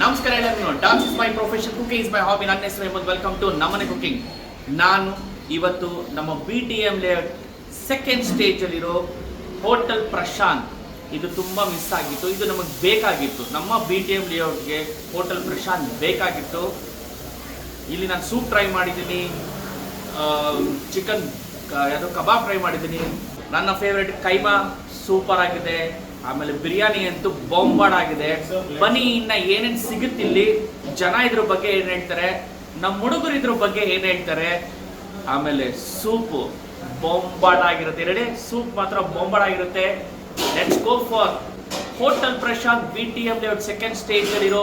ನಮಸ್ಕಾರ ಎಲ್ಲರಿಗೂ. Dance is my profession cooking is my hobby ನನ್ನ ಹೆಸರು ಎಂಬುದು ವೆಲ್ಕಮ್ ಟು ನಮ್ಮನೆ ಕುಕಿಂಗ್ ನಾನು ಇವತ್ತು ನಮ್ಮ B T M layout second ಸ್ಟೇಜಲ್ಲಿರೋ hotel Prashant. ಇದು ತುಂಬ ಮಿಸ್ ಆಗಿತ್ತು. ಇದು ನಮಗೆ ಬೇಕಾಗಿತ್ತು. ನಮ್ಮ ಬಿ ಟಿ ಎಂ ಲೇಔಟ್ಗೆ ಹೋಟೆಲ್ ಪ್ರಶಾಂತ್ ಬೇಕಾಗಿತ್ತು. ಇಲ್ಲಿ ನಾನು ಸೂಪ್ ಟ್ರೈ ಮಾಡಿದ್ದೀನಿ. ಚಿಕನ್ ಯಾವುದು ಕಬಾಬ್ ಟ್ರೈ ಮಾಡಿದ್ದೀನಿ. ನನ್ನ ಫೇವ್ರೆಟ್ ಕೈಮಾ ಸೂಪರ್ ಆಗಿದೆ. ಆಮೇಲೆ ಬಿರಿಯಾನಿ ಅಂತೂ ಬೊಂಬಾಡಾಗಿದೆ. ಬನ್ನಿ ಇನ್ನ ಏನೇನು ಸಿಗುತ್ತಿಲ್ಲಿ ಜನ ಇದ್ರ ಬಗ್ಗೆ ಏನು ಹೇಳ್ತಾರೆ? ನಮ್ಮ ಹುಡುಗರು ಇದ್ರ ಬಗ್ಗೆ ಏನು ಹೇಳ್ತಾರೆ? ಆಮೇಲೆ ಸೂಪು ಬೊಂಬಾಡಾಗಿರುತ್ತೆ. ಎರಡೇ, ಸೂಪ್ ಮಾತ್ರ ಬೊಂಬಾಡಾಗಿರುತ್ತೆ. Let's go for hotel Prashant B T M layout second ಸ್ಟೇಜಲ್ಲಿರೋ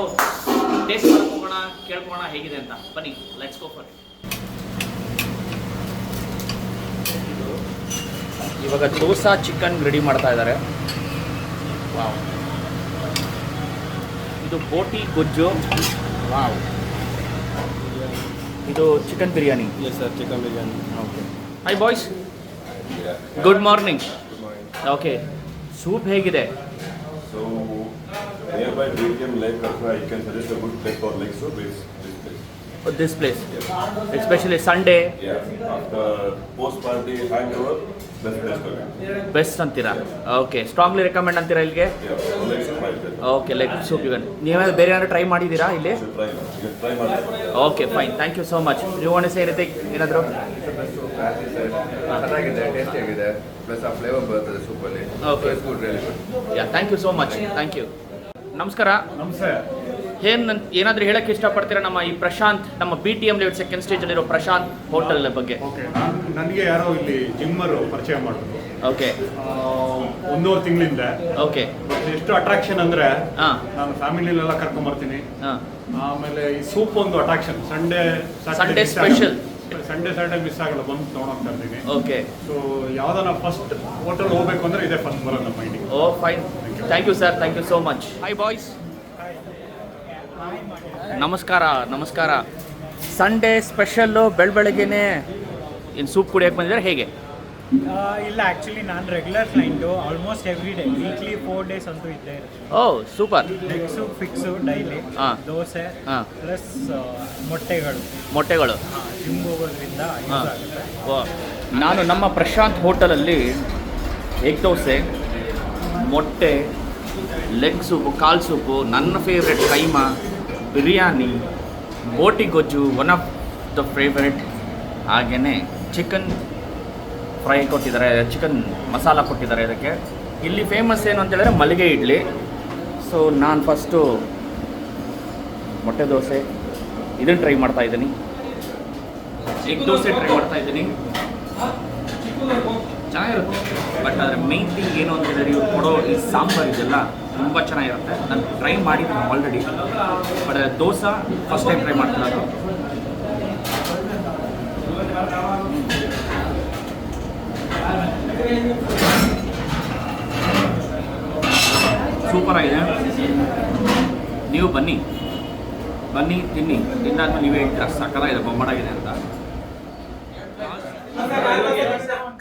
taste ಮಾಡ್ಕೋಣ ಕೇಳ್ಕೋಣ ಹೇಗಿದೆ ಅಂತ. ಬನ್ನಿ ಲೆಟ್ಸ್ ಗೋ ಫಾರ್ ಇವಾಗ ದೋಸಾ ಚಿಕನ್ ರೆಡಿ ಮಾಡ್ತಾ ಇದ್ದಾರೆ. ವಾವ್ ಇದು ಬೋಟಿ ಗೊಜ್ಜು ವಾವ್ ಇದು chicken biryani Yes, sir. Chicken biryani. Okay hi boys Yeah. Good morning Good morning. Okay soup ಹೇಗಿದೆ So, nearby BTM Lake Katra, you can suggest a good place for lake soup is this place. This place Yes. Sunday Yeah. After post party hangover, best place to go. Best ಅಂತೀರಾ okay strongly recommend ಅಂತೀರಾ ಇಲ್ಲಿಗೆ Yeah. Lake soup, my okay leg soup ಈಗ ನೀವೇನಾದ್ರು ಬೇರೆ ಏನಾದ್ರು try ಮಾಡಿದ್ದೀರಾ ಇಲ್ಲಿ You try. You try ಮಾಡಿ. Okay fine thank you so much ನೀವು ಒಣಸ ಏನೈತೆ ಏನಾದರೂ ಚೆನ್ನಾಗಿದೆ ಟೇಸ್ಟಿ ಆಗಿದೆ ಪ್ಲಸ್ ಆ ಫ್ಲೇವರ್ ಬರ್ತದೆ ಸೂಪಲ್ಲಿ Okay. Good really good yeah thank you so much thank you ನಮಸ್ಕಾರ ನಮಸ್ತೆ ಏನು ಏನಾದರೂ ಹೇಳಕ್ಕೆ ಇಷ್ಟಪಡ್ತೀರಾ ನಮ್ಮ ಈ ಪ್ರಶಾಂತ್ ನಮ್ಮ B T M level second ಸ್ಟೇಜಲ್ಲಿರೋ Prashant hotel ಬಗ್ಗೆ? ಓಕೆ ನಾನು ನನಗೆ ಯಾರೋ ಇಲ್ಲಿ ಜಿಮ್ಮರು ಪರಿಚಯ ಮಾಡಿದ್ರು ಓಕೆ ಒಂದೂವರೆ ತಿಂಗಳಿಂದ. ಓಕೆ ಎಷ್ಟು ಅಟ್ರಾಕ್ಷನ್ ಅಂದ್ರೆ ಹಾಂ. ನಾನು ಫ್ಯಾಮಿಲಿಲೆಲ್ಲ ಕರ್ಕೊಂಬರ್ತೀನಿ. ಹಾಂ. ಆಮೇಲೆ ಈ ಸೂಪ್ ಒಂದು attraction Sunday Sunday special Sunday Sunday miss ಆಗಲ್ಲ ಬಂದು ತೊಗೊಂಡೋಗ್ತಾ ಇರ್ತೀನಿ ಓಕೆ ಸೊ ಯಾವ್ದಾನ ಫಸ್ಟ್ ಹೋಟೆಲ್ ಹೋಗ್ಬೇಕು ಅಂದ್ರೆ ಇದೇ ಫಸ್ಟ್ ಬರೋದು ನಮ್ಮ ಮೈಂಡಿಗೆ ಓ fine thank you sir thank you so much hi boys ನಮಸ್ಕಾರ ನಮಸ್ಕಾರ. ಸಂಡೇ ಸ್ಪೆಷಲ್ಲು ಬೆಳ ಬೆಳಗ್ಗೆನೆ ಇನ್ನು ಸೂಪ್ ಕುಡಿಯೋಕೆ ಬಂದಿದ್ದಾರೆ ಹೇಗೆ? ಇಲ್ಲ ಆ್ಯಕ್ಚುಲಿ ನಾನು regular client almost every day weekly four days ಅಂತೂ ಇದ್ದೇ ಇರುತ್ತೆ. Oh super eggs fix daily ಹಾಂ. ದೋಸೆ ಹಾಂ. ಪ್ಲಸ್ ಮೊಟ್ಟೆಗಳು. ಮೊಟ್ಟೆಗಳು. ಜಿಮ್ ಹೋಗೋದ್ರಿಂದ ಹಾ. ಆಗುತ್ತೆ. ವಾ. ನಾನು ನಮ್ಮ ಪ್ರಶಾಂತ್ ಹೋಟೆಲಲ್ಲಿ ಎಗ್ ದೋಸೆ ಮೊಟ್ಟೆ ಲೆಗ್ ಸೂಪು ಕಾಲು ಸೂಪು ನನ್ನ ಫೇವ್ರೆಟ್ ಕೈಮಾ ಬಿರಿಯಾನಿ, ಬೋಟಿ ಗೊಜ್ಜು ಒನ್ ಆಫ್ ದ ಫೇವ್ರೆಟ್ ಹಾಗೆಯೇ ಚಿಕನ್ ಫ್ರೈ ಕೊಟ್ಟಿದ್ದಾರೆ ಚಿಕನ್ ಮಸಾಲ ಕೊಟ್ಟಿದ್ದಾರೆ ಇದಕ್ಕೆ. ಇಲ್ಲಿ ಫೇಮಸ್ ಏನು ಅಂತ ಹೇಳಿದ್ರೆ ಮಲ್ಲಿಗೆ ಇಡ್ಲಿ. ಸೊ ನಾನು ಫಸ್ಟು ಮೊಟ್ಟೆ ದೋಸೆ, ಇದನ್ನು ಟ್ರೈ ಮಾಡ್ತಾ ಇದ್ದೀನಿ. ಎಗ್ ದೋಸೆ ಟ್ರೈ ಮಾಡ್ತಾ ಇದ್ದೀನಿ. ಚೆನ್ನಾಗಿರುತ್ತೆ ಬಟ್ ಆದರೆ ಮೇನ್ ಥಿಂಗ್ ಏನು ಅಂತ ಹೇಳಿದ್ರೆ ಇವ್ರು ಕೊಡೋ ಈ ಸಾಂಬಾರು ಇದೆಲ್ಲ. ತುಂಬ ಚೆನ್ನಾಗಿರುತ್ತೆ. ನಾನು ಟ್ರೈ ಮಾಡಿದ್ದೀನಿ already but dosa first time try ಮಾಡ್ತಿರೋದು ಸೂಪರ್ ಆಗಿದೆ. ನೀವು ಬನ್ನಿ. ಬನ್ನಿ, ತಿನ್ನಿ. ತಿಂದಾದ್ಮೇಲೆ ನೀವೇ ಹೇಳ್ತೀರಾ ಇದೆ ಬೊಮ್ಮಡಾಗಿದೆ ಅಂತ.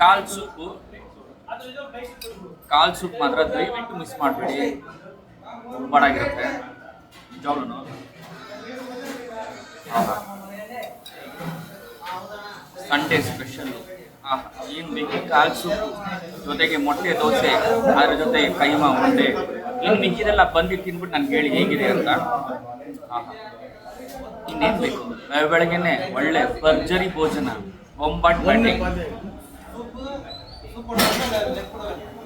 ಕಾಲ್ ಸೂಪು. ಕಾಲ್ ಸೂಪ್ ಮಾತ್ರ ದಯವಿಟ್ಟು ಮಿಸ್ ಮಾಡಬೇಡಿ. ಬಾಡಾಗಿರುತ್ತೆ ನಿಜವಾಗ್ಲೂ ಸಂಡೇ ಸ್ಪೆಷಲ್. ಏನು ಬೇಕು? ಕಾಲ್ ಸೂಪ್ ಜೊತೆಗೆ ಮೊಟ್ಟೆ, ದೋಸೆ, ಅದ್ರ ಜೊತೆ ಕೈಮಾ ಮೊಟ್ಟೆ ಇನ್ನು ಮಿಕ್ಕಿದೆಲ್ಲ ಬಂದು ತಿನ್ಬಿಟ್ಟು ನನಗೆ ಹೇಳಿ ಹೇಗಿದೆ ಅಂತ. ಇನ್ನೇನು ಬೇಕು? ಬೆಳ- ಬೆಳಗ್ಗೆನೆ ಒಳ್ಳೆ ಭರ್ಜರಿ ಭೋಜನ. ಬಟ್ಟೆ ಆಹಾ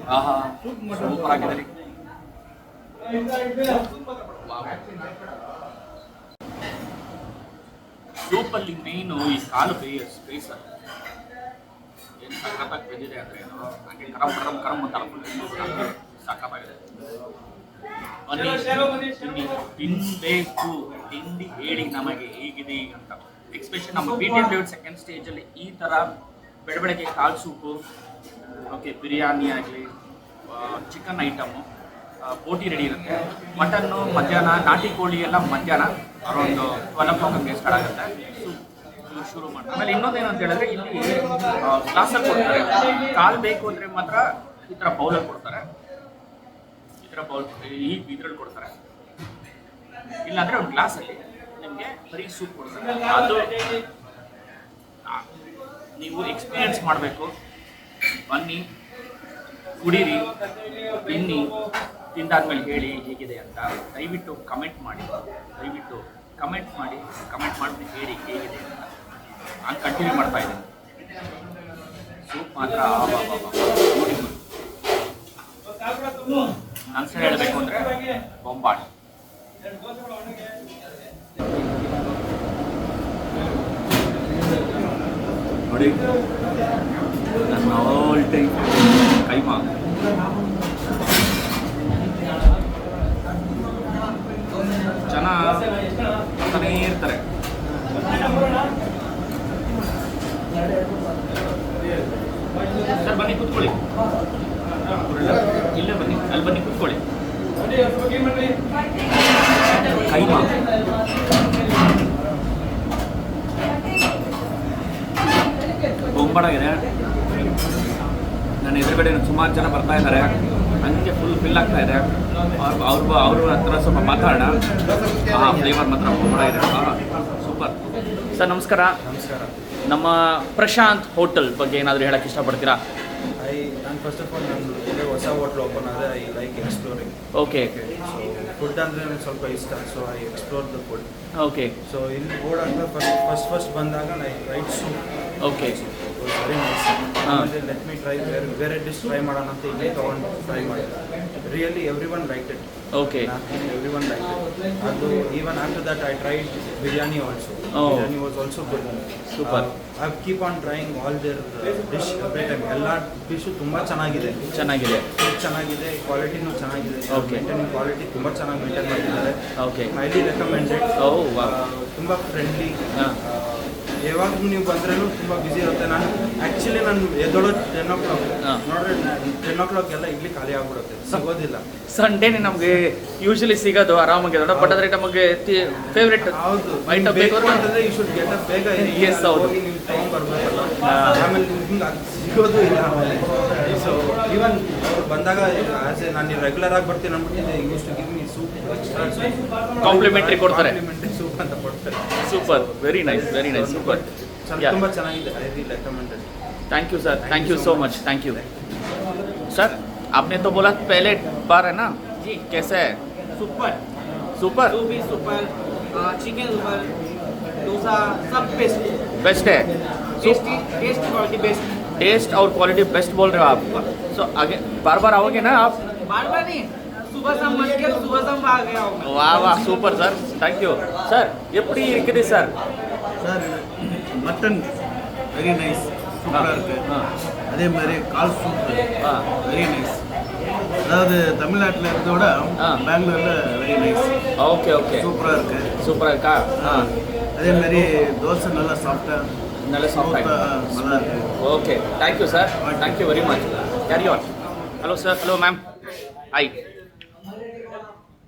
ಸೂಪರ್ ಆಗಿದೆ ರೀ ಸೂಪಲ್ಲಿ ಮೇನ್ ಈ ಕಾಲು ಬೇಯ ಸ್ಪೇಸ್ ಏನು ಸಖತ್ತಾಗಿ ಬಂದಿದೆ ಅಂದರೆ ಹಾಗೆ ಕರಮ್ ಕರಮ್ ಕರಮ್ ಅಂತ ತಿನ್ನಿ ತಿನ್ನಬೇಕು ತಿಂದು ಹೇಳಿ ನಮಗೆ ಹೇಗಿದೆ ಅಂತ. ಎಕ್ಸ್ಪೆಷನ್ ನಮ್ಮ ಬಿ ಟಿ ಸೆಕೆಂಡ್ ಸ್ಟೇಜಲ್ಲಿ ಈ ಥರ ಬೆಳ ಬೆಳಗ್ಗೆ ಕಾಲು ಸೂಪು ಓಕೆ, ಬಿರಿಯಾನಿ ಆಗಲಿ ಚಿಕನ್ ಐಟಮು ಬೋಟಿ ರೆಡಿ ಇರುತ್ತೆ. ಮಟನ್ನು ಮಧ್ಯಾಹ್ನ, ನಾಟಿ ಕೋಳಿ ಎಲ್ಲ ಮಧ್ಯಾಹ್ನ around twelve o'clock start ಆಗುತ್ತೆ. ಶುರು ಮಾಡಿ ಆಮೇಲೆ ಇನ್ನೊಂದೇನು ಅಂತ ಹೇಳಿದ್ರೆ, ಇಲ್ಲಿ ಗ್ಲಾಸಲ್ಲಿ ಕೊಡ್ತಾರೆ. ಕಾಲು ಬೇಕು ಅಂದರೆ ಮಾತ್ರ ಈ ಥರ ಬೌಲಲ್ಲಿ ಕೊಡ್ತಾರೆ. ಈ ಥರ ಬೌಲ್ ಈ ಇದ್ರಲ್ಲಿ ಕೊಡ್ತಾರೆ. ಇಲ್ಲಾಂದರೆ ಒಂದು ಗ್ಲಾಸಲ್ಲಿ ನಿಮಗೆ ಬರೀ ಸೂಪ್ ಕೊಡ್ತಾರೆ. ಅದು ನೀವು ಎಕ್ಸ್ಪೀರಿಯನ್ಸ್ ಮಾಡಬೇಕು. ಬನ್ನಿ, ಕುಡೀರಿ, ತಿನ್ನಿ, ತಿಂದಾದ್ಮೇಲೆ ಹೇಳಿ ಹೇಗಿದೆ ಅಂತ ದಯವಿಟ್ಟು ಕಮೆಂಟ್ ಮಾಡಿ, ದಯವಿಟ್ಟು ಕಮೆಂಟ್ ಮಾಡಿ ಕಮೆಂಟ್ ಮಾಡಿದ್ರೆ ಹೇಳಿ ಹೇಗಿದೆ ಅಂತ ನಾನು ಕಂಟಿನ್ಯೂ ಮಾಡ್ತಾ ಇದ್ದೀನಿ. ಸೂಪ್ ಮಾತ್ರ ನೋಡಿ ನನ್ನ ಸರಿ ಹೇಳಬೇಕು ಅಂದರೆ ಬೊಂಬಾಟ್. ನೋಡಿ. ನನ್ನ ಆಲ್ ಟೈಮ್ ಕೈಮಾ ಜನ ಅಂತಾನೇ ಇರ್ತಾರೆ ಸರ್ ಬನ್ನಿ ಕೂತ್ಕೊಳ್ಳಿ ಇಲ್ಲೇ ಬನ್ನಿ ಅಲ್ಲಿ ಬನ್ನಿ ಕೂತ್ಕೊಳ್ಳಿ ಕೈಮಾ ಬೊಂಬಾಡಾಗಿದೆ ನನ್ನ ಎದುರುಗಡೆ ಸುಮಾರು ಜನ ಬರ್ತಾ ಇದ್ದಾರೆ ಹಂಗೆ ಫುಲ್ ಫಿಲ್ ಆಗ್ತಾ ಇದೆ. ಅವ್ರ ಅವ್ರ ಅವ್ರ ಹತ್ರ ಸ್ವಲ್ಪ ಮಾತಾಡೋಣ. ಹಾಂ ಫ್ಲೇವರ್ ಮಾತ್ರ ಇದೆ. ಸೂಪರ್ ಸರ್ ನಮಸ್ಕಾರ. ನಮಸ್ಕಾರ. ನಮ್ಮ ಪ್ರಶಾಂತ್ ಹೋಟೆಲ್ ಬಗ್ಗೆ ಏನಾದರೂ ಹೇಳಕ್ಕೆ ಇಷ್ಟಪಡ್ತೀರಾ? ಐ ನಾನು ಫಸ್ಟ್ ಆಫ್ ಆಲ್ ನಾನು ಹೊಸ ಹೋಟ್ಲ್ ಓಪನ್ ಆದರೆ I like exploring okay so food ಅಂದರೆ ನನಗೆ ಸ್ವಲ್ಪ ಇಷ್ಟ. So I explore the food okay so ಇಲ್ಲಿ ಓಡಾಡ್ತಾ ಫಸ್ಟ್ ಫಸ್ಟ್ ಫಸ್ಟ್ ಬಂದಾಗ ಐ ರೈಟ್ ಸೂಪ್ ಓಕೆ ಹಾ. ಆಮೇಲೆ ಲೆಟ್ ಮಿ ಟ್ರೈ ಬೇರೆ ಬೇರೆ ಡಿಶ್ ಟ್ರೈ ಮಾಡೋಣ ಅಂತ ಇಲ್ಲೇ ತೊಗೊಂಡು ಟ್ರೈ ಮಾಡಿದೆ really everyone like it okay everyone like it ಅದು even after that I try biryani also. Biryani was also good super I keep on trying all their dish every time ಎಲ್ಲ dish ತುಂಬ ಚೆನ್ನಾಗಿದೆ. ಚೆನ್ನಾಗಿದೆ. ಚೆನ್ನಾಗಿದೆ ಕ್ವಾಲಿಟಿನೂ ಚೆನ್ನಾಗಿದೆ. Okay. Maintaining quality ತುಂಬ ಚೆನ್ನಾಗಿ maintain ಮಾಡಿದ್ದಾರೆ okay highly recommended Oh, wow. ತುಂಬ ಫ್ರೆಂಡ್ಲಿ ಹಾ. ಯಾವಾಗ ನೀವು ಬಂದ್ರೂ ತುಂಬ ಬ್ಯುಸಿ ಇರುತ್ತೆ. ನಾನು ಆ್ಯಕ್ಚುಲಿ ನಾನು ಎದ್ದೋಳೋ ಟೆನ್ ಓ ಕ್ಲಾಕ್ ನೋಡ್ರಿ ಟೆನ್ ಓ ಕ್ಲಾಕ್ ಎಲ್ಲ ಇಲ್ಲಿ ಖಾಲಿ ಆಗ್ಬಿಡುತ್ತೆ. ಸಿಗೋದಿಲ್ಲ. ಸಂಡೇನೆ ನಮಗೆ ಯೂಶಲಿ ಸಿಗೋದು ಆರಾಮಾಗಿ ಬಟ್ ಆದರೆ ನಮಗೆ ಫೇವ್ರೆಟ್ ಹೌದು. ಐಟಮ್ ಬೇಕು ಅಂತಂದ್ರೆ ಈ ಶುಡ್ ಗೆಟ್ ಅಪ್ ಬೇಗ ಎಸ್ ಹೌದು. ನೀವು ಟೈಮ್ ಬರಬೇಕಲ್ಲ. ಆಮೇಲೆ ನಿಮ್ಗೆ ಅದು ಸಿಗೋದು ಇಲ್ಲ ಆಮೇಲೆ. ಸೊ ಈವನ್ ಅವ್ರು ಬಂದಾಗ ಆಸ್ ಎ ನಾನು ರೆಗ್ಯುಲರ್ ಆಗಿ ಬರ್ತೀನಿ ಅಂದ್ಬಿಟ್ಟಿದ್ದೆ. You should give me soup extra Complimentary ಕೊಡ್ತಾರೆ. ಕಾಂಪ್ಲಿಮೆಂಟ್ರಿ ಸೂಪ್ ಅಂತ ಕೊಡ್ತಾರೆ. super very nice very nice super ತುಂಬ ಚೆನ್ನಾಗಿದೆ I re recommended thank you sir thank you so much thank you sir आपने तो बोला पहले बार है ना जी कैसे है सुपर सुपर जो भी सुपर चिकन सुपर डोसा सब बेस्ट बेस्ट है tasty taste quality best taste और क्वालिटी बेस्ट बोल रहे हो आप सो आगे बार बार आओगे ना आप बार बार नहीं வா வா சூப்பர் சார். தேங்க்யூ சார் எப்படி இருக்குது sir? Sir mutton very nice சூப்பராக இருக்குது அதே மாதிரி கால் சூப் வெரி நைஸ் அதாவது தமிழ்நாட்டில் இருந்தோட பெங்களூரில் வெரி நைஸ் ஓகே ஓகே. சூப்பராக இருக்குது சூப்பராக இருக்கா? அதே மாதிரி தோசை நல்லா சாஃப்டாக நல்ல சாஃப்டாக நல்லா இருக்குது okay. Thank you sir thank you very much carry on hello sir hello ma'am hi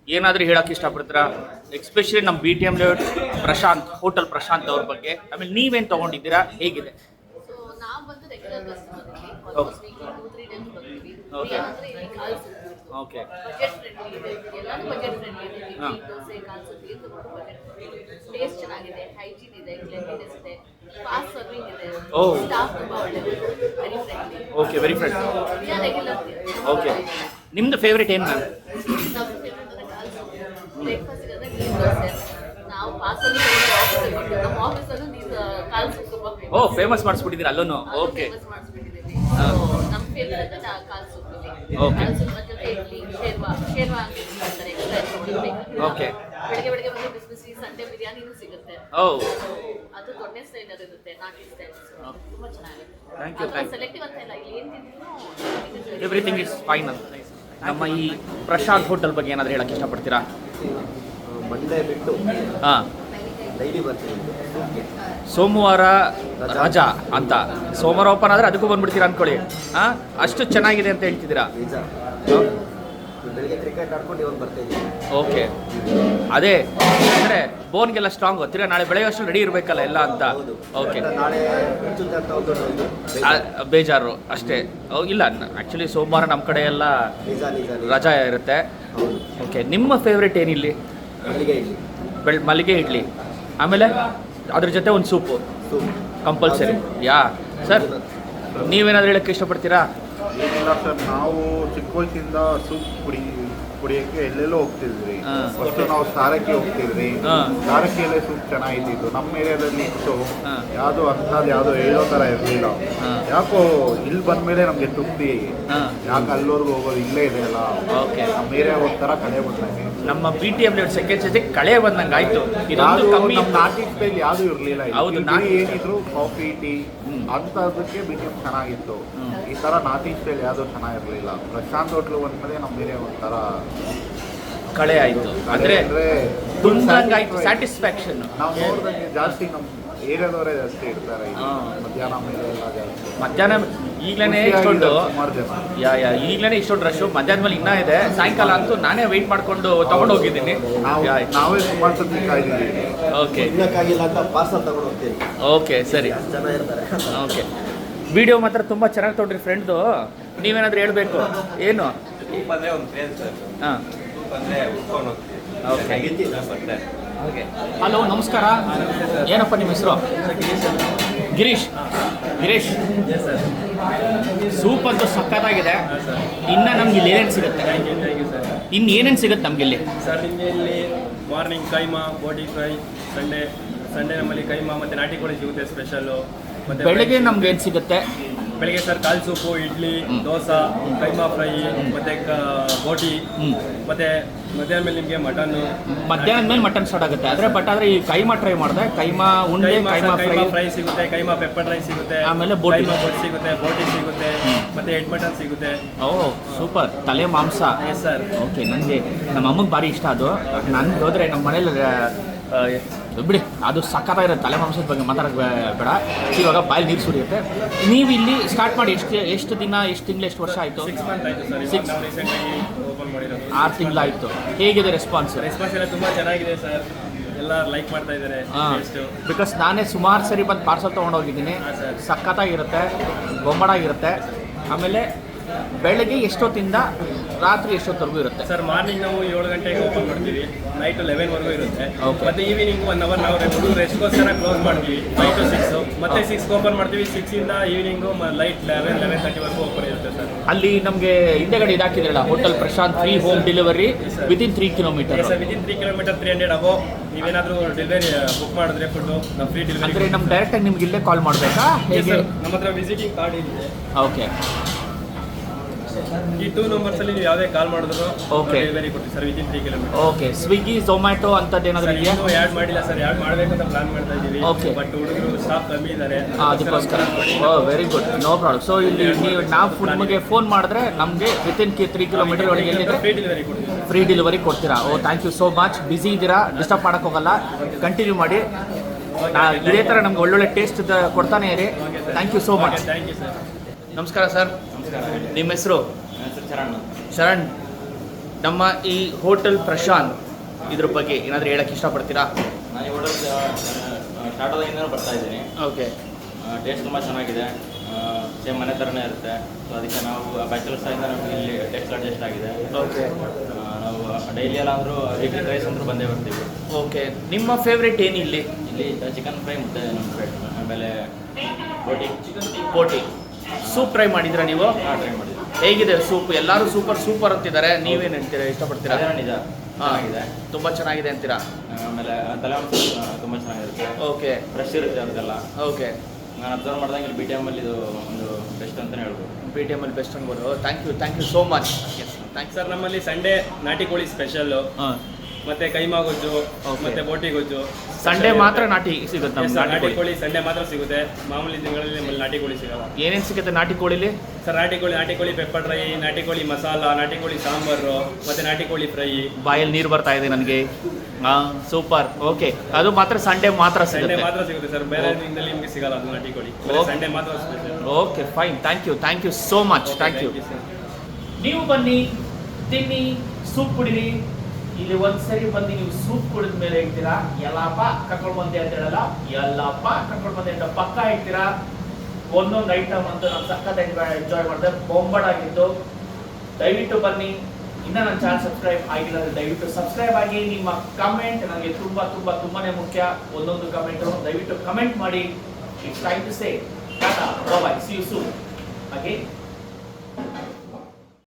ಏನಾದರೂ ಹೇಳಕ್ಕೆ ಇಷ್ಟಪಡ್ತೀರಾ? ಎಕ್ಸ್ಪೆಷಲಿ ನಮ್ಮ B T M Prashant hotel Prashant ಅವ್ರ ಬಗ್ಗೆ. ಆಮೇಲೆ ನೀವೇನು ತಗೊಂಡಿದ್ದೀರಾ? ಹೇಗಿದೆ? ಓಕೆ ಓಕೆ ಹಾಂ. ಓಕೆ ವೆರಿ ಫ್ರೆಂಡ್ ಓಕೆ ನಿಮ್ಮದು ಫೇವ್ರೇಟ್ ಏನು ಮ್ಯಾಮ್ ನೀರು ದೋಸೆ ನಾವು ಆಫೀಸಲ್ಲಿ ನಮ್ಮ ಆಫೀಸಲ್ಲೂ ನೀರು ಕಾಲ್ ಓ ಫೇಮಸ್ ಮಾಡಿಸ್ಬಿಟ್ಟಿದ್ದೀರಾ ಅಲ್ಲೂ ಓಕೆ ಫೇಮಸ್ ಮಾಡಿಸ್ಬಿಟ್ಟಿದ್ದೀವಿ. ನಮ್ಮ ಫೇವ್ರೆಟ್ ಅಂದ್ರೆ ಕಾಲ್ ಜೊತೆ ಇಡ್ಲಿ ಶೇರ್ವಾ ಶೇರ್ವಾ ಅಂತ ಮಾಡ್ತಾರೆ ಎಕ್ಸ್ಟ್ರಾ ಕೊಡಬೇಕು Okay. ಬೆಳಗ್ಗೆ ಬೆಳಗ್ಗೆ ಬಂದು ಬಿಸಿ ಬಿಸಿ ಸಂಡೆ ಬಿರಿಯಾನಿನೂ ಸಿಗುತ್ತೆ. ಓ. ಅದು ಇರುತ್ತೆ ನಾಟಿ ಸ್ಟೈಲ್ ತುಂಬಾ ಚೆನ್ನಾಗಿದೆ ಥ್ಯಾಂಕ್ ಯು ಸೆಲೆಕ್ಟಿವ್ ಅಂತ ಇಲ್ಲ ಇಲ್ಲಿ ಏನ್ ತಿಂದ್ರು ಎವ್ರಿಥಿಂಗ್ ಇಸ್ ಫೈನ್ ಅಂತ. ನಮ್ಮ ಈ ಪ್ರಶಾಂತ್ ಹೋಟೆಲ್ ಬಗ್ಗೆ ಏನಾದರೂ ಹೇಳಕ್ಕೆ ಇಷ್ಟಪಡ್ತೀರಾ? ಮಂಡೇ ಬಿಟ್ಟು ಹಾಂ. ಡೈಲಿ ಬರ್ತೀವಿ ಸೋಮವಾರ ರಜಾ ಅಂತ. ಸೋಮವಾರ ಓಪನ್ ಆದರೆ ಅದಕ್ಕೂ ಬಂದ್ಬಿಡ್ತೀರಾ ಅನ್ಕೊಳ್ಳಿ. ಹಾಂ ಅಷ್ಟು ಚೆನ್ನಾಗಿದೆ ಅಂತ ಹೇಳ್ತಿದ್ದೀರಾ? ಬೆಳಿಗ್ಗೆ ಕ್ರಿಕೆಟ್ ಆಡ್ಕೊಂಡು ಇವಾಗ ಬರ್ತಾ ಇದ್ದೀನಿ ಓಕೆ ಅದೇ ಅಂದರೆ ಬೋನ್ಗೆಲ್ಲ ಸ್ಟ್ರಾಂಗ್ ತಿರ್ಗಾ ನಾಳೆ ಬೆಳೆಯೋಷ್ಟು ರೆಡಿ ಇರಬೇಕಲ್ಲ ಎಲ್ಲ ಅಂತ. ಓಕೆ ನಾಳೆ ಮುಚ್ಚುತ್ತೆ ಅಂತ ಒಂದು ಒಂದು ಆ, ಬೇಜಾರು ಅಷ್ಟೇ. ಓ, ಇಲ್ಲ ಆ್ಯಕ್ಚುಲಿ ಸೋಮವಾರ ನಮ್ಮ ಕಡೆ ಎಲ್ಲ ನಿಜ ನಿಜ ನಿಜ. ರಜಾ ಇರುತ್ತೆ. ಹೌದು. ಓಕೆ ನಿಮ್ಮ ಫೇವ್ರೇಟ್ ಏನಿಲ್ಲಿ? ಮಲ್ಲಿಗೆ ಇಡ್ಲಿ. ಬೆಳ್ ಮಲ್ಲಿಗೆ ಇಡ್ಲಿ. ಆಮೇಲೆ ಅದ್ರ ಜೊತೆ ಒಂದು soup. Soup. Compulsory. Yeah sir ನೀವೇನಾದ್ರು ಹೇಳಕ್ಕೆ ಇಷ್ಟಪಡ್ತೀರಾ? ಏನಿಲ್ಲ ಸರ್ ನಾವು ಚಿಕ್ಕ ವಯಸ್ಸಿಂದ ಸೂಪ್ ಕುಡಿ ಕುಡಿಯಕ್ಕೆ ಎಲ್ಲೆಲ್ಲೋ ಹೋಗ್ತಿದ್ರಿ. ಫಸ್ಟ್ ನಾವು ಸಾರಕ್ಕೆ ಹೋಗ್ತಿದ್ರಿ ಸಾರಕ್ಕೆಲ್ಲೇ ಸಾರಕ್ಕೆಲೆ ಸೂಪ್ ಚೆನ್ನಾಗಿದ್ದು ನಮ್ಮ ಏರಿಯಾದಲ್ಲಿ ಇತ್ತು. ಯಾವುದು ಅಂಥದ್ದು ಯಾವುದೋ ಹೇಳೋ ಥರ ಇರಲಿಲ್ಲ. ಯಾಕೋ ಇಲ್ಲಿ ಬಂದ್ಮೇಲೆ ನಮಗೆ ತೃಪ್ತಿ. ಯಾಕೆ ಅಲ್ಲೋರ್ಗು ಹೋಗೋದು ಇಲ್ಲೇ ಇದೆ ಅಲ್ಲ ನಮ್ಮ ಏರಿಯಾ ಒಂಥರ ಕಳೆ ಬಂದಂಗೆ. ನಮ್ಮ ಬಿ ಟಿ ಎಂ ಸೆಕೆಂಡ್ ಸತಿ ಕಳೆ ಬಂದಂಗೆ ಆಯ್ತು. ಯಾವುದು ನಮ್ಮ ನಾಟಿ ಸ್ಟೈಲ್ ಯಾವುದು ಇರಲಿಲ್ಲ ಹೌದು, ಇಲ್ಲಿ ಏನಿದ್ರು ಕಾಫಿ ಟೀ ಅಂಥದ್ದಕ್ಕೆ ಬಿ ಟಿ ಎಂ ಚೆನ್ನಾಗಿತ್ತು. ಈ ಥರ ನಾರ್ತ್ ಈಸ್ಟಲ್ಲಿ ಯಾವುದೂ ಚೆನ್ನಾಗಿರಲಿಲ್ಲ. ಪ್ರಶಾಂತ್ ಹೋಟ್ಲು ಬಂದ್ಮೇಲೆ ನಮ್ಮ ಏರಿಯಾ ಒಂಥರ ಕಳೆ ಆಯಿತು. ಅಂದರೆ ಆಯ್ತು ಸ್ಯಾಟಿಸ್ಫ್ಯಾಕ್ಷನ್ ನಾವು ನೋಡಿದಂಗೆ ಜಾಸ್ತಿ ನಮ್ಮ ಏರಿಯಾದವರೇ ಜಾಸ್ತಿ ಇರ್ತಾರೆ. ಮಧ್ಯಾಹ್ನ ಮೇಲೆ ಎಲ್ಲ ಜಾಸ್ತಿ. ಮಧ್ಯಾಹ್ನ ಈಗಲೇ ಇಷ್ಟೊಂದು ಯಾ ಯಾ ಈಗಲೇ ಇಷ್ಟೊಂದು ರಶು ಮಧ್ಯಾಹ್ನ ಮೇಲೆ ಇನ್ನೂ ಇದೆ. ಸಾಯಂಕಾಲ ಅಂತೂ ನಾನೇ ವೆಯ್ಟ್ ಮಾಡ್ಕೊಂಡು ತಗೊಂಡು ಹೋಗಿದ್ದೀನಿ. ಯಾ ನಾವೇ ಸುಮಾರು ಸತಿ ಕಾಯ್ದಿದ್ದೀವಿ. ಓಕೆ ಅಂತ ಪಾರ್ಸಲ್ ತಗೊಂಡು ಹೋಗ್ತೀನಿ ಓಕೆ ಸರಿ. ಅಷ್ಟು ಜನ ಇರ್ತಾರೆ. ಓಕೆ ವಿಡಿಯೋ ಮಾತ್ರ ತುಂಬ ಚೆನ್ನಾಗಿ ತೊಗೊಂಡ್ರಿ ಫ್ರೆಂಡ್ದು ನೀವೇನಾದರೂ ಹೇಳಬೇಕು. ಏನು? ಹಾಂ. ಹಲೋ ನಮಸ್ಕಾರ. ಏನಪ್ಪ ನಿಮ್ಮ ಹೆಸರು? ಗಿರೀಶ್. ಗಿರೀಶ್. ಸೂಪ್ ಅಂತೂ ಸಕ್ಕತ್ತಾಗಿದೆ. ಇನ್ನು ನಮ್ಗೆ ಇಲ್ಲಿ ಏನೇನು ಸಿಗುತ್ತೆ? ಇನ್ನು ಏನೇನು ಸಿಗುತ್ತೆ ನಮ್ಗೆ ಇಲ್ಲಿ? ಸರ್ ನಿಮಗೆ ಇಲ್ಲಿ morning keema boti fry Sunday Sunday ನಮ್ಮಲ್ಲಿ ಕೈಮಾ ಮತ್ತು ನಾಟಿ ಕೋಳಿ ಸಿಗುತ್ತೆ ಸ್ಪೆಷಲ್ಲು ಬೆಳಗ್ಗೆ ನಮ್ಗೆ ಏನು ಸಿಗುತ್ತೆ? ಬೆಳಿಗ್ಗೆ ಸರ್ ಕಾಲ್ ಸೂಪು ಇಡ್ಲಿ. ದೋಸೆ ಕೈಮಾ ಫ್ರೈ ಮತ್ತೆ ಬೋಟಿ ಮತ್ತೆ ಮತ್ತು ಮಧ್ಯಾಹ್ನ ಮೇಲೆ ನಿಮಗೆ ಮಟನ್ ಮಧ್ಯಾಹ್ನದ ಮೇಲೆ ಮಟನ್ ಸ್ಟಾರ್ಟ್ ಆಗುತ್ತೆ. ಆದ್ರೆ ಬಟ್ ಆದ್ರೆ ಈ ಕೈಮಾ ಟ್ರೈ ಮಾಡಿದೆ. ಕೈಮಾ ಉಂಡೆ ಕೈಮಾ ಫ್ರೈ ಫ್ರೈ ಸಿಗುತ್ತೆ ಕೈಮಾ ಪೆಪ್ಪರ್ ರೈಸ್ ಸಿಗುತ್ತೆ ಆಮೇಲೆ ಬೋಟಿ. ಬೋಟಿ ಸಿಗುತ್ತೆ ಬೋಟಿ ಸಿಗುತ್ತೆ ಮತ್ತೆ ಹೆಡ್ ಮಟನ್ ಸಿಗುತ್ತೆ. Oh super. ತಲೆ ಮಾಂಸ. ಎಸ್ ಸರ್ ಓಕೆ ನನಗೆ ನಮ್ಮ ಅಮ್ಮಗೆ ಭಾರಿ ಇಷ್ಟ ಅದು. ನನ್ಗೆ ಹೋದ್ರೆ ನಮ್ಮ ಮನೇಲಿ ಬಿಡಿ ಅದು ಸಖತ್ತಾಗಿರುತ್ತೆ. ತಲೆ ಮಾಂಸದ ಬಗ್ಗೆ ಮಾತಾಡೋಕೆ ಬೇಡ. ಇವಾಗ ಬಾಯಲ್ಲಿ ನೀರು ಸುರಿಯುತ್ತೆ. ನೀವು ಇಲ್ಲಿ ಸ್ಟಾರ್ಟ್ ಮಾಡಿ ಎಷ್ಟು ಎಷ್ಟು ದಿನ ಎಷ್ಟು ತಿಂಗಳು ಎಷ್ಟು ವರ್ಷ ಆಯಿತು? ಸಿಕ್ಸ್ ಆರು ತಿಂಗಳಾಯಿತು. ಹೇಗಿದೆ ರೆಸ್ಪಾನ್ಸ್ ರೆಸ್ಪಾನ್ಸ್ ಎಲ್ಲ ತುಂಬ ಚೆನ್ನಾಗಿದೆ ಸರ್. ಎಲ್ಲ ಲೈಕ್ ಮಾಡ್ತಾ ಇದ್ದಾರೆ ಹಾಂ. ಬಿಕಾಸ್ ನಾನೇ ಸುಮಾರು ಸರಿ ಬಂದು ಪಾರ್ಸಲ್ ತೊಗೊಂಡೋಗಿದ್ದೀನಿ. ಸಖತ್ತಾಗಿರುತ್ತೆ ಬೊಂಬಡಾಗಿರುತ್ತೆ ಆಮೇಲೆ ಬೆಳಗ್ಗೆ ಎಷ್ಟೊತ್ತಿಂದ ರಾತ್ರಿ ಎಷ್ಟೊತ್ತವರೆಗೂ ಇರುತ್ತೆ? ಸರ್ ಮಾರ್ನಿಂಗ್ ನಾವು ಏಳು ಗಂಟೆಗೆ ಓಪನ್ ಮಾಡ್ತೀವಿ. ನೈಟ್ ಲೆವೆನ್ವರೆಗೂ ಇರುತ್ತೆ. ಮತ್ತೆ ಈವ್ನಿಂಗ್ ಒನ್ ಅವರ್ ನಾವು ಹುಡುಗರು ರೆಸ್ಟ್ಗೋಸ್ಕರ ಕ್ಲೋಸ್ ಮಾಡ್ತೀವಿ. ಫೈವ್ ಟು ಸಿಕ್ಸ್ ಮತ್ತೆ ಸಿಕ್ಸ್ ಓಪನ್ ಮಾಡ್ತೀವಿ. ಸಿಕ್ಸಿಂದ ಈವ್ನಿಂಗು ಲೈಟ್ ಲೆವೆನ್ ಲೆವೆನ್ ತರ್ಟಿವರೆಗೂ ಓಪನ್ ಇರುತ್ತೆ ಸರ್. ಅಲ್ಲಿ ನಮಗೆ ಹಿಂದೆಗಡೆ ಇದಾಕಿದ್ರಲ್ಲ hotel Prashant free home delivery within three kilometre sir within three kilometre three hundred ಅಬೋ ನೀವೇನಾದರೂ ಡೆಲಿವರಿ ಬುಕ್ ಮಾಡಿದ್ರೆ ಫುಡ್ ನಮ್ಮ ಫ್ರೀ ಡೆಲಿವರಿ ಅಂದರೆ ನಮ್ಮ ಡೈರೆಕ್ಟಾಗಿ ನಿಮ್ಗೆ ಇಲ್ಲೇ ಕಾಲ್ ಮಾಡಬೇಕಾ? ಹೇಗೆ? ನಮ್ಮ ಹತ್ರ ವಿಸಿಟಿಂಗ್ ಕಾರ್ಡ್ ಇದೆ. ಓಕೆ ಈ ಟೂ ನಂಬರ್ಸಲ್ಲಿ ನೀವು ಯಾವುದೇ ಕಾಲ್ ಮಾಡಿದ್ರು ಓಕೆ ಡೆಲಿವರಿ ಕೊಡ್ತೀವಿ. Sir within three kilometre okay Swiggy Zomato ಅಂಥದ್ದು ಏನಾದರೂ ಇದೆಯಾ? ಇನ್ನೂ ಆ್ಯಡ್ ಮಾಡಿಲ್ಲ ಸರ್ ಆ್ಯಡ್ ಮಾಡಬೇಕು ಅಂತ ಪ್ಲಾನ್ ಮಾಡ್ತಾ ಇದ್ದೀವಿ Okay. ಬಟ್ ಹುಡುಗರು ಸ್ಟಾಫ್ ಕಮ್ಮಿ ಇದ್ದಾರೆ ಹಾಂ ಅದಕ್ಕೋಸ್ಕರ. ಓ very good no problem so ಇಲ್ಲಿ ನೀವು ನಾವು ಫುಡ್ ನಿಮಗೆ ಫೋನ್ ಮಾಡಿದ್ರೆ ನಮಗೆ ವಿತಿನ್ ಕಿ ತ್ರೀ ಕಿಲೋಮೀಟರ್ ಒಳಗೆ ಫ್ರೀ ಡೆಲಿವರಿ ಕೊಡ್ತೀವಿ ಫ್ರೀ ಡೆಲಿವರಿ ಕೊಡ್ತೀರಾ? ಓ thank you so much busy ಇದ್ದೀರಾ ಡಿಸ್ಟರ್ಬ್ ಮಾಡೋಕ್ಕೆ ಹೋಗಲ್ಲ. ಕಂಟಿನ್ಯೂ ಮಾಡಿ. ನಾ- ಇದೇ ಥರ ನಮ್ಗೆ ಒಳ್ಳೊಳ್ಳೆ ಟೇಸ್ಟ್ ಕೊಡ್ತಾನೆ ಇರಿ. Thank you so much thank you sir ನಮಸ್ಕಾರ ಸರ್. ನಿಮ್ಮ ಹೆಸರು? ಶರಣ್ ನಮ್ಮ ಈ ಹೋಟೆಲ್ ಪ್ರಶಾಂತ್ ಇದ್ರ ಬಗ್ಗೆ ಏನಾದರೂ ಹೇಳಕ್ಕೆ ಇಷ್ಟಪಡ್ತೀರಾ? ನಾನು ಈ ಹೋಟೆಲ್ ಸ್ಟಾರ್ಟ್ ಆದಾಗಿಂದ ಬರ್ತಾ ಇದ್ದೀನಿ. ಓಕೆ. ಟೇಸ್ಟ್ ತುಂಬ ಚೆನ್ನಾಗಿದೆ. ಸೇಮ್ ಮನೆ ಥರನೇ ಇರುತ್ತೆ. ಸೊ ಅದಕ್ಕೆ ನಾವು ಬ್ಯಾಚುಲರ್ಸ್ ಆಗಿಂದ ನಮಗೆ ಇಲ್ಲಿ ಟೇಸ್ಟ್ ಅಡ್ಜಸ್ಟ್ ಆಗಿದೆ. ಓಕೆ. ನಾವು ಡೈಲಿ ಎಲ್ಲ ಅಂದರೂ ವೀಕ್ಲಿ ರೈಸ್ ಅಂದರೂ ಬಂದೇ ಬರ್ತೀವಿ. ಓಕೆ. ನಿಮ್ಮ ಫೇವ್ರೇಟ್ ಏನು ಇಲ್ಲಿ ಇಲ್ಲಿ ಚಿಕನ್ ಫ್ರೈ ಮತ್ತು ನಮ್ಮ ಆಮೇಲೆ ರೋಟಿ ಬೋಟಿ. ಸೂಪ್ ಟ್ರೈ ಮಾಡಿದ್ರಾ ನೀವು? ಟ್ರೈ ಮಾಡಿದ್ವಿ ಹೇಗಿದೆ ಸೂಪ್? ಎಲ್ಲರೂ ಸೂಪರ್ ಸೂಪರ್ ಅಂತಿದ್ದಾರೆ. ನೀವೇನು ಹೇಳ್ತೀರಾ? ಇಷ್ಟಪಡ್ತೀರಾ? ಅದೇ ನಿಜ ಚೆನ್ನಾಗಿದೆ. ತುಂಬ ಚೆನ್ನಾಗಿದೆ ಅಂತೀರಾ? ಆಮೇಲೆ ತಲೆ ತುಂಬ ಚೆನ್ನಾಗಿರುತ್ತೆ. ಓಕೆ. ಫ್ರೆಶ್ ಇರುತ್ತೆ ಅದಕ್ಕೆಲ್ಲ. ಓಕೆ. ನಾನು ಅಬ್ಸರ್ವ್ ಮಾಡ್ದಂಗೆ ಬಿ ಟಿ ಎಮ್ಮಲ್ಲಿ ಇದು ಒಂದು ಬೆಸ್ಟ್ ಅಂತಲೇ ಹೇಳ್ಬೋದು. ಪಿ ಟಿ ಎಮ್ಮಲ್ಲಿ ಬೆಸ್ಟ್ ಅನ್ಬೋದು. Thank you thank you so much thank sir ನಮ್ಮಲ್ಲಿ ಸಂಡೇ ನಾಟಿ ಕೋಳಿ ಸ್ಪೆಷಲ್ಲು ಹಾಂ. ಮತ್ತೆ ಕೈಮಾ ಗೊಜ್ಜು ಮತ್ತೆ ಬೋಟಿ ಗೊಜ್ಜು ಸಂಡೇ ಮಾತ್ರ ನಾಟಿ ಸಿಗುತ್ತೆ ನಮ್ಗೆ ನಾಟಿ ನಾಟಿ ಕೋಳಿ. ಕೋಳಿ ಸಂಡೇ ಮಾತ್ರ ಸಿಗುತ್ತೆ. ಮಾಮೂಲಿ ದಿನಗಳಲ್ಲಿ ನಮ್ಮಲ್ಲಿ ನಾಟಿ ಕೋಳಿ ಸಿಗಲ್ಲ. ಏನೇನು ಸಿಗುತ್ತೆ ನಾಟಿ ಕೋಳಿಲಿ? ಸರ್ ನಾಟಿ ಕೋಳಿ ನಾಟಿ ಕೋಳಿ ಪೆಪ್ಪರ್ ಫ್ರೈ ನಾಟಿ ಕೋಳಿ ಮಸಾಲ ನಾಟಿ ಕೋಳಿ ಸಾಂಬಾರು ಮತ್ತೆ ನಾಟಿ ಕೋಳಿ ಫ್ರೈ ಬಾಯಲ್ಲಿ ನೀರು ಬರ್ತಾ ಇದೆ ನನಗೆ. ಹಾ ಸೂಪರ್. ಓಕೆ ಅದು ಮಾತ್ರ ಸಂಡೇ ಮಾತ್ರ ಸಂಡೇ ಸಿಗುತ್ತೆ. ಮಾತ್ರ ಸಿಗುತ್ತೆ ಸರ್. ಬೇರೆ ದಿನದಲ್ಲಿ ನಿಮಗೆ ಸಿಗಲ್ಲ ಅದು ನಾಟಿ ಕೋಳಿ. Okay. ಸಂಡೇ ಮಾತ್ರ ಸಿಗುತ್ತೆ. Okay fine thank you thank you so much thank you sir ನೀವು ಬನ್ನಿ ತಿನ್ನಿ ಸೂಪ್ ಕುಡಿರಿ. ಇಲ್ಲಿ ಒಂದ್ಸರಿ ಬಂದು ನೀವು ಸೂಪ್ ಕುಡಿದ ಮೇಲೆ ಹೇಳ್ತೀರಾ, ಎಲ್ಲಪ್ಪ, ಕರ್ಕೊಂಡು ಬಂದೆ ಅಂತ ಹೇಳಲ್ಲ. ಎಲ್ಲಪ್ಪ, ಕರ್ಕೊಂಡು ಬಂದೆ ಅಂತ ಪಕ್ಕ ಹೇಳ್ತೀರಾ? ಒಂದೊಂದು ಐಟಮ್ ಅಂತೂ ನಾವು ಸಖತ್ ಎಂಜಾಯ್ ಮಾಡಿದೆ. ಬೊಂಬಡಾಗಿತ್ತು ದಯವಿಟ್ಟು ಬನ್ನಿ. ಇನ್ನ ನನ್ನ ಚಾನಲ್ ಸಬ್ಸ್ಕ್ರೈಬ್ ಆಗಿಲ್ಲ ಅಂದ್ರೆ ದಯವಿಟ್ಟು ಸಬ್ಸ್ಕ್ರೈಬ್ ಆಗಿ. ನಿಮ್ಮ ಕಮೆಂಟ್ ನನಗೆ ತುಂಬ ತುಂಬ, ತುಂಬಾನೇ ಮುಖ್ಯ. ಒಂದೊಂದು ಕಮೆಂಟು ದಯವಿಟ್ಟು ಕಮೆಂಟ್ ಮಾಡಿ. It's time to say bye see you soon ಹಾಗೆ